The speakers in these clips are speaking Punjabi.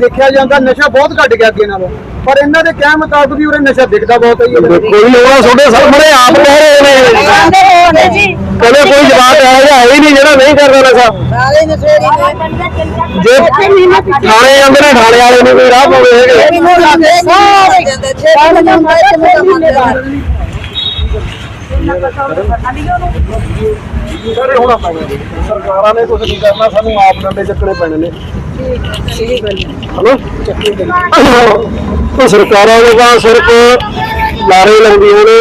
ਦੇਖਿਆ ਜਾਂਦਾ ਨਸ਼ਾ ਬਹੁਤ ਘਟ ਗਿਆ ਅੱਗੇ ਨਾਲੋਂ। ਪਰ ਇਹਨਾਂ ਦੇ ਕਹਿਣ ਮੁਤਾਬਕ ਵੀ ਉਰੇ ਨਸ਼ਾ ਵਿਕਦਾ ਬਹੁਤ ਹੈ ਜੀ। ਕੋਈ ਲੋਕਾਂ ਤੁਹਾਡੇ ਸਾਹਮਣੇ ਆਪ ਕਹਿ ਰਹੇ ਨੇ। ਆਂਦੇ ਹੋਣੇ ਜੀ। ਕਦੇ ਕੋਈ ਜਵਾਬ ਇਹੋ ਜਿਹਾ ਹੈ ਹੀ ਨਹੀਂ ਜਿਹੜਾ ਨਹੀਂ ਕਰਦਾ ਨਸ਼ਾ। ਸਾਰੇ ਨਸ਼ੇੜੀ ਨੇ ਜੇ ਥਾਣੇ ਜਾਂਦੇ ਨੇ ਥਾਣੇ ਵਾਲੇ ਨੂੰ ਕੋਈ ਰਾਹ ਪਾਉਂਦੇ ਹੈਗੇ। ਸਾਰੇ ਜਾਂਦੇ ਛੇ ਮਹੀਨੇ ਸਾਰੇ ਹੋਣਾ ਪੈਣਾ ਸਰਕਾਰਾਂ ਨੇ ਕੁਝ ਨਹੀਂ ਕਰਨਾ ਸਾਨੂੰ ਆਪ ਡੰਡੇ ਚੱਕਣੇ ਪੈਣੇ ਨੇ। ਹਲੋ? ਉਹ ਸਰਕਾਰਾਂ ਦੇ ਤਾਂ ਸਿਰਫ ਲਾਰੇ ਲਾਉਂਦੀਆਂ ਨੇ।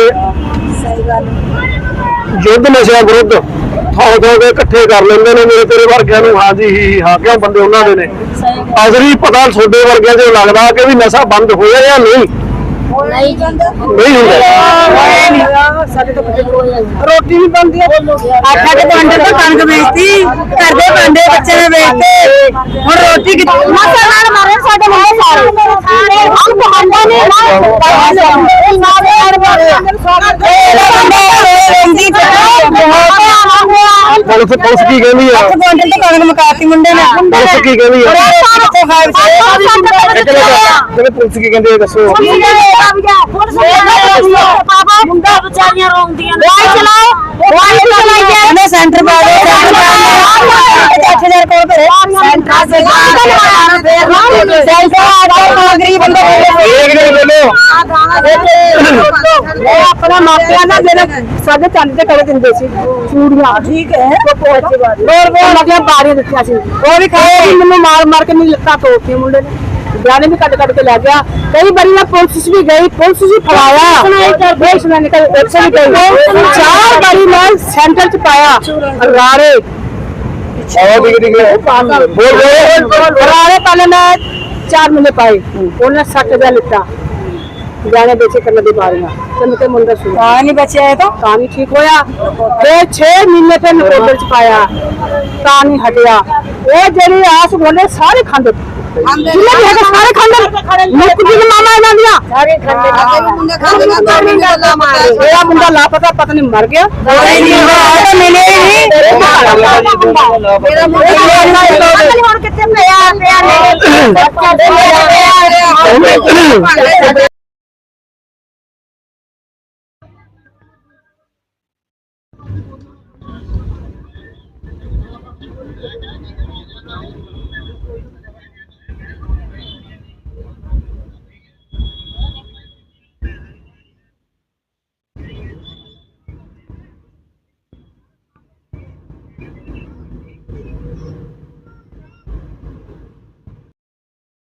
ਯੁੱਧ ਨਸ਼ਾ ਵਿਰੁੱਧ ਥਾਂ ਥਾਂ ਤੇ ਇਕੱਠੇ ਕਰ ਲੈਂਦੇ ਨੇ। ਮੇਰੇ ਤੇਰੇ ਵਰਗਿਆਂ ਨੂੰ ਹਾਂ ਜੀ ਹੀ ਹਾਂ ਕਿਉਂ ਬੰਦੇ ਉਹਨਾਂ ਦੇ ਨੇ। ਅਸਲੀ ਪਤਾ ਤੁਹਾਡੇ ਵਰਗਿਆਂ ਦੇ ਲੱਗਦਾ ਕਿ ਵੀ ਨਸ਼ਾ ਬੰਦ ਹੋਇਆ ਜਾਂ ਨਹੀਂ? ਨਹੀਂ। ਜਾਂਦਾ ਨਹੀਂ ਹੁੰਦਾ ਰੋਟੀ ਵੀ ਬਣਦੀ ਹੈ ਆਟਾ ਦੇ ਭਾਂਡੇ ਤੋਂ ਕਣਕ ਵੇਚਤੀ ਘਰ ਦੇ ਭਾਂਡੇ ਬੱਚੇ ਨੇ ਵੇਚਤੇ। ਹੁਣ ਰੋਟੀ ਕਿੱਥੇ ਮਸਾ ਨਾਲ ਮਾਰੇ ਸਾਡੇ ਮੁੰਡੇ ਸਾਰੇ। ਹਮ ਭਾਂਡਾ ਨੇ। ਪੁਲਿਸ ਪੁਲਿਸ ਕੀ ਕਹਿੰਦੀ ਆ? ਕੁਆਂਟਲ ਤੇ ਕਣਕ ਮਕਾਤੀ ਮੁੰਡੇ ਨੇ। ਪੁਲਿਸ ਕੀ ਕਹਿੰਦੀ ਆ? ਪੁਲਿਸ ਕੀ ਕਹਿੰਦੀ ਆ ਦੱਸੋ ਮੁੰਡਾ ਵਿਚਾਰੀਆਂ ਰੋਂਦੀਆਂ ਨੇ ਵਾਈ ਚਲਾਓ ਵਾਈ ਚਲਾਈ ਇਹਨੇ ਸੈਂਟਰ ਪਾ ਦੇ ਸੈਂਟਰ 8000 ਕੋਲ ਭਰੇ ਸੈਂਟਰ ਸੇ ਸੈਂਟਰ ਆਪਣਾ ਮਾਪਿਆਂ ਨਾਲ ਜਿਹੜੇ ਸਾਡੇ ਚੰਦ ਤੇ ਕਰੇ ਦਿੰਦੇ ਸੀ ਚੂੜੀਆਂ ਠੀਕ ਹੈ ਹੋਰ ਹੋਰ ਲੱਗਿਆ ਬਾਰੀਆਂ ਦਿੱਤੀਆਂ ਸੀ ਉਹ ਵੀ ਖਾਏ ਮੈਨੂੰ ਮਾਰ ਮਾਰ ਕੇ ਨਹੀਂ ਲੱਤਾਂ ਤੋੜਤੀਆਂ ਮੁੰਡੇ ਨੇ ਬਿਆਨੇ ਵੀ ਕੱਢ ਕੱਢ ਕੇ ਲੈ ਗਿਆ ਕਈ ਵਾਰੀ ਮੈਂ ਪੁਲਿਸ ਵੀ ਗਈ ਪੁਲਿਸ ਵੀ ਫੜਾਇਆ ਦੇਸ਼ ਮੈਂ ਨਿਕਲ ਉੱਥੇ ਵੀ ਚਾਰ ਵਾਰੀ ਮੈਂ ਸੈਂਟਰ ਚ ਪਾਇਆ। ਰਾਰੇ। 100 डिग्री के बोल पुराने पहले मैं चार महीने पाए उन्हें सठ रुपया लिता जाने बेचे करने दी बारियां तो मेरे मुंडा सुना कहाँ नहीं बचे तो कहाँ नहीं ठीक होया फिर छह महीने पे नकोदर च पाया कहाँ नहीं हटिया वो जेरी आस बोले सारे खाते ਜਿੰਨੇ ਵੀ ਹੈਗੇ ਸਾਰੇ ਖਾਂਦੇ ਮੁੱਕ ਜੀ ਮਾਮਾ ਇਹਨਾਂ ਦੀਆਂ ਸਾਰੇ ਖਾਂਦੇ ਮੁੰਡਾ ਖਾਂਦੇ ਮੇਰਾ ਮੁੰਡਾ ਲਾਪਤਾ ਪਤਾ ਨਹੀਂ ਮਰ ਗਿਆ ਨਹੀਂ ਨਹੀਂ ਮਿਲੇ ਨਹੀਂ ਮੇਰਾ ਮੁੰਡਾ ਹੁਣ ਕਿੱਥੇ ਪਿਆ ਪਿਆ ਨੇ ਬੱਚਾ ਪਿਆ ਪਿਆ